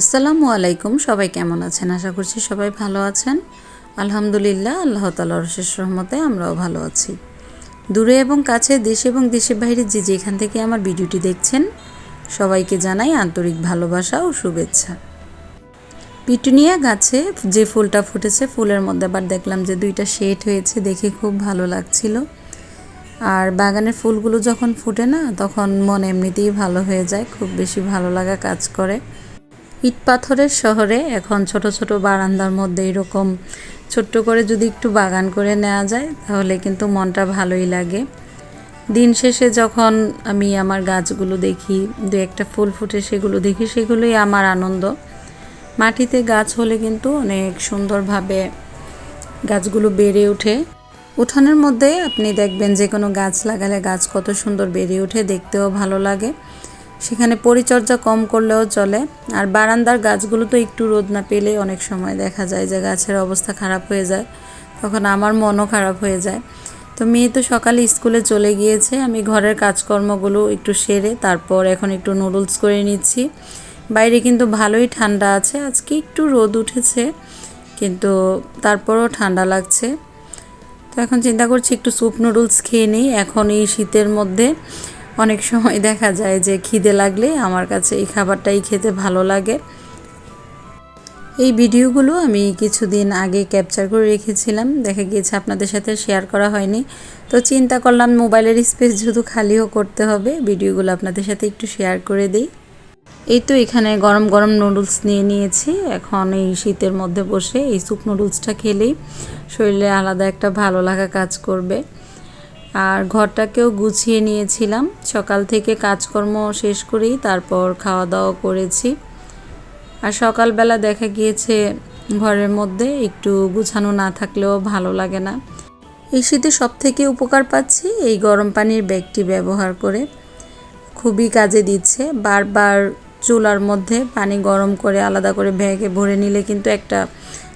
আসসালামু আলাইকুম, সবাই কেমন আছেন? আশা করছি সবাই ভালো আছেন। আলহামদুলিল্লাহ, আল্লাহ তালার শেষ রহমতে আমরাও ভালো আছি। দূরে এবং কাছে, দেশে এবং দেশের বাইরে যে যেখান থেকে আমার ভিডিওটি দেখছেন, সবাইকে জানাই আন্তরিক ভালোবাসা ও শুভেচ্ছা। পিটুনিয়া গাছে যে ফুলটা ফুটেছে, ফুলের মধ্যে আবার দেখলাম যে দুইটা শেড হয়েছে, দেখে খুব ভালো লাগছিল। আর বাগানের ফুলগুলো যখন ফুটে না, তখন মন এমনিতেই ভালো হয়ে যায়, খুব বেশি ভালো লাগা কাজ করে। ইট পাথরের শহরে এখন ছোট ছোট বারান্দার মধ্যে এরকম ছোট্ট করে যদি একটু বাগান করে নেওয়া যায়, তাহলে কিন্তু মনটা ভালোই লাগে। দিন শেষে যখন আমি আমার গাছগুলো দেখি, দু একটা ফুল ফুটে সেগুলো দেখি, সেগুলোই আমার আনন্দ। মাটিতে গাছ হলে কিন্তু অনেক সুন্দরভাবে গাছগুলো বেড়ে ওঠে। উঠানের মধ্যে আপনি দেখবেন যে কোনো গাছ লাগালে গাছ কত সুন্দর বেড়ে ওঠে, দেখতেও ভালো লাগে। সেখানে পরিচর্যা কম করলেও চলে। আর বারান্দার গাছগুলো তো একটু রোদ না পেলে অনেক সময় দেখা যায় যে গাছের অবস্থা খারাপ হয়ে যায়, তখন আমার মনও খারাপ হয়ে যায়। তো মেয়ে তো সকালে স্কুলে চলে গিয়েছে, আমি ঘরের কাজকর্মগুলো একটু সেরে তারপর এখন একটু নুডলস করে নিচ্ছি। বাইরে কিন্তু ভালোই ঠান্ডা আছে, আজকে একটু রোদ উঠেছে, কিন্তু তারপরও ঠান্ডা লাগছে। তো এখন চিন্তা করছি একটু স্যুপ নুডলস খেয়ে নিই, এখন এই শীতের মধ্যে অনেক সময় দেখা যায় যে খিদে লাগলে আমার কাছে এই খাবারটাই খেতে ভালো লাগে। এই ভিডিওগুলো আমি কিছুদিন আগে ক্যাপচার করে রেখেছিলাম, দেখা গিয়েছে আপনাদের সাথে শেয়ার করা হয়নি। তো চিন্তা করলাম মোবাইলের স্পেস যেহেতু খালিও করতে হবে, ভিডিওগুলো আপনাদের সাথে একটু শেয়ার করে দিই। এই তো এখানে গরম গরম নুডলস নিয়ে নিয়েছি, এখন এই শীতের মধ্যে বসে এই স্যুপ নুডলসটা খেলেই শরীরে আলাদা একটা ভালো লাগা কাজ করবে। আর ঘরটাকেও গুছিয়ে নিয়েছিলাম। সকাল থেকে কাজকর্ম শেষ করেই তারপর খাওয়া দাওয়া করেছি। আর সকালবেলা দেখা গিয়েছে, ঘরের মধ্যে একটু গুছানো না থাকলেও ভালো লাগে না। এই শীতে সব থেকে উপকার পাচ্ছি এই গরম পানির ব্যাগটি ব্যবহার করে। খুবই কাজে দিচ্ছে। বারবার চুলার মধ্যে পানি গরম করে আলাদা করে ব্যাগে ভরে নিলে কিন্তু একটা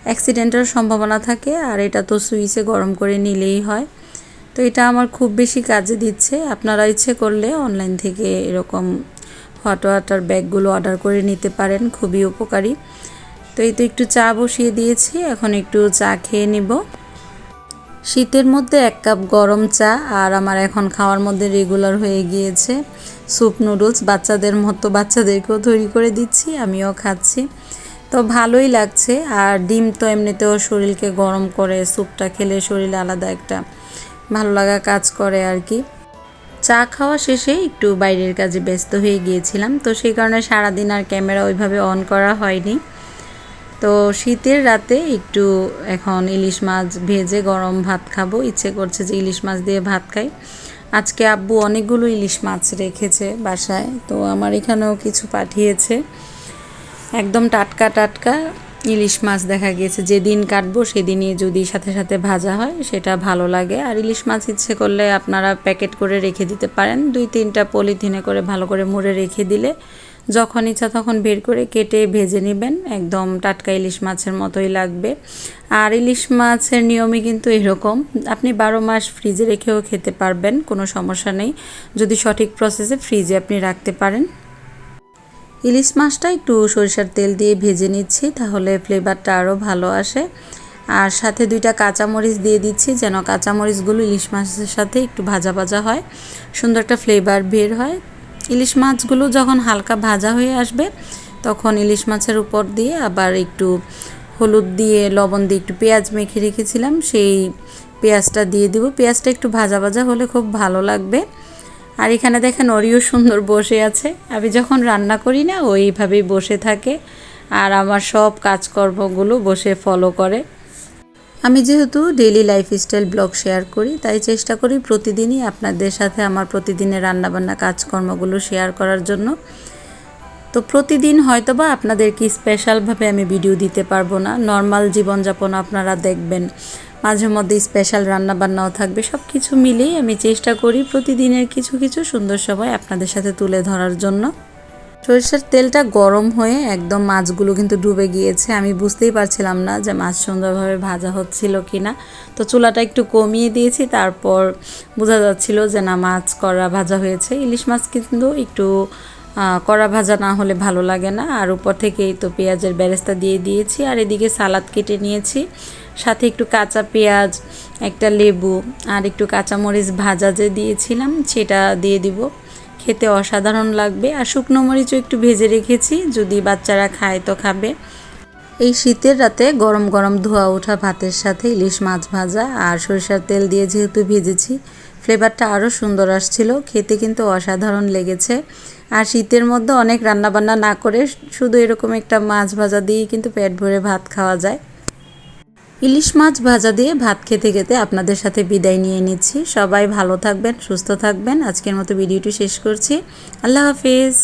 অ্যাক্সিডেন্টের সম্ভাবনা থাকে, আর এটা তো সুইচে গরম করে নিলেই হয়। তো এটা আমার খুব বেশি কাজে দিচ্ছে। আপনারা ইচ্ছে করলে অনলাইন থেকে এরকম হট ওয়াটার ব্যাগগুলো অর্ডার করে নিতে পারেন, খুবই উপকারী। তো এই তো একটু চা বসিয়ে দিয়েছি, এখন একটু চা খেয়ে নিব। শীতের মধ্যে এক কাপ গরম চা আর আমার এখন খাওয়ার মধ্যে রেগুলার হয়ে গিয়েছে। স্যুপ নুডলস বাচ্চাদের মতো বাচ্চাদেরকেও তৈরি করে দিচ্ছি, আমিও খাচ্ছি। তো ভালোই লাগছে, আর ডিম তো এমনিতেও শরীরকে গরম করে স্যুপটা খেলে শরীরে আলাদা একটা ভালো লাগা কাজ করে আর কি। চা খাওয়া শেষে একটু বাইরের কাজে ব্যস্ত হয়ে গিয়েছিলাম, তো সেই কারণে সারাদিন আর ক্যামেরা ওইভাবে অন করা হয়নি। তো শীতের রাতে একটু এখন ইলিশ মাছ ভেজে গরম ভাত খাব। ইচ্ছে করছে যে ইলিশ মাছ দিয়ে ভাত খাই। আজকে আব্বু অনেকগুলো ইলিশ মাছ রেখেছে বাসায়, তো আমার এখানেও কিছু পাঠিয়েছে। একদম টাটকা টাটকা। ইলিশ মাছ দেখা গিয়েছে, যেদিন কাটবো সেদিনই যদি সাথে সাথে ভাজা হয় সেটা ভালো লাগে। আর ইলিশ মাছ ইচ্ছে করলে আপনারা প্যাকেট করে রেখে দিতে পারেন, দুই তিনটা পলিথিনে করে ভালো করে মুড়ে রেখে দিলে যখন ইচ্ছা তখন বের করে কেটে ভেজে নেবেন, একদম টাটকা ইলিশ মাছের মতোই লাগবে। আর ইলিশ মাছের নিয়মই কিন্তু এরকম, আপনি বারো মাস ফ্রিজে রেখেও খেতে পারবেন, কোনো সমস্যা নেই। যদি সঠিক প্রসেসে ফ্রিজে আপনি রাখতে পারেন। ইলিশ মাছটা একটু সরিষার তেল দিয়ে ভেজে নিচ্ছি, তাহলে ফ্লেভারটা আরও ভালো আসে। আর সাথে দুইটা কাঁচামরিচ দিয়ে দিচ্ছি, যেন কাঁচামরিচগুলো ইলিশ মাছের সাথে একটু ভাজা ভাজা হয়, সুন্দর একটা ফ্লেভার বের হয়। ইলিশ মাছগুলো যখন হালকা ভাজা হয়ে আসবে, তখন ইলিশ মাছের উপর দিয়ে আবার একটু হলুদ দিয়ে, লবণ দিয়ে একটু পেঁয়াজ মেখে রেখেছিলাম, সেই পেঁয়াজটা দিয়ে দেবো। পেঁয়াজটা একটু ভাজা ভাজা হলে খুব ভালো লাগবে। আর এখানে দেখেন ওরিও সুন্দর বসে আছে। আমি যখন রান্না করি না ওইভাবেই বসে থাকে আর আমার সব কাজকর্মগুলো বসে ফলো করে। আমি যেহেতু ডেইলি লাইফস্টাইল ব্লগ শেয়ার করি, তাই চেষ্টা করি প্রতিদিনই আপনাদের সাথে আমার প্রতিদিনের রান্নাবান্না কাজকর্মগুলো শেয়ার করার জন্য। তো প্রতিদিন হয়তো হয়তোবা আপনাদেরকে স্পেশালভাবে আমি ভিডিও দিতে পারব না। নর্মাল জীবনযাপন আপনারা দেখবেন। মাঝে মধ্যে স্পেশাল রান্নাবান্নাও থাকবে। সব কিছু মিলেই আমি চেষ্টা করি প্রতিদিনের কিছু কিছু সুন্দর সময় আপনাদের সাথে তুলে ধরার জন্য। সরিষার তেলটা গরম হয়ে একদম মাছগুলো কিন্তু ডুবে গিয়েছে। আমি বুঝতেই পারছিলাম না যে মাছ সুন্দরভাবে ভাজা হচ্ছিল কি না তো চুলাটা একটু কমিয়ে দিয়েছি, তারপর বোঝা যাচ্ছিল যে না, মাছ করা ভাজা হয়েছে। ইলিশ মাছ কিন্তু একটু কড়া ভাজা না হলে ভালো লাগে না। আর উপর থেকেই তো পেঁয়াজের বেরেস্তা দিয়ে দিয়েছি। আর এদিকে সালাদ কেটে নিয়েছি। সাথে একটু কাঁচা পেঁয়াজ, একটা লেবু আর একটু কাঁচামরিচ ভাজা যে দিয়েছিলাম সেটা দিয়ে দিব। খেতে অসাধারণ লাগবে। আর শুকনো মরিচও একটু ভেজে রেখেছি। যদি বাচ্চারা খায় তো খাবে। এই শীতের রাতে গরম গরম ধোয়া ওঠা ভাতের সাথে ইলিশ মাছ ভাজা আর সরিষার তেল দিয়ে যেহেতু ভেজেছি, ফ্লেভারটা আরও সুন্দর আসছিল। খেতে কিন্তু অসাধারণ লেগেছে। আর শীতের মধ্যে অনেক রান্নাবান্না না করে শুধু এরকম একটা মাছ ভাজা দিয়েই কিন্তু পেট ভরে ভাত খাওয়া যায়। ইলিশ মাছ ভাজা দিয়ে ভাত খেতে খেতে আপনাদের সাথে বিদায় নিয়ে নিচ্ছি। সবাই ভালো থাকবেন, সুস্থ থাকবেন। আজকের মতো ভিডিওটি শেষ করছি। আল্লাহ হাফিজ।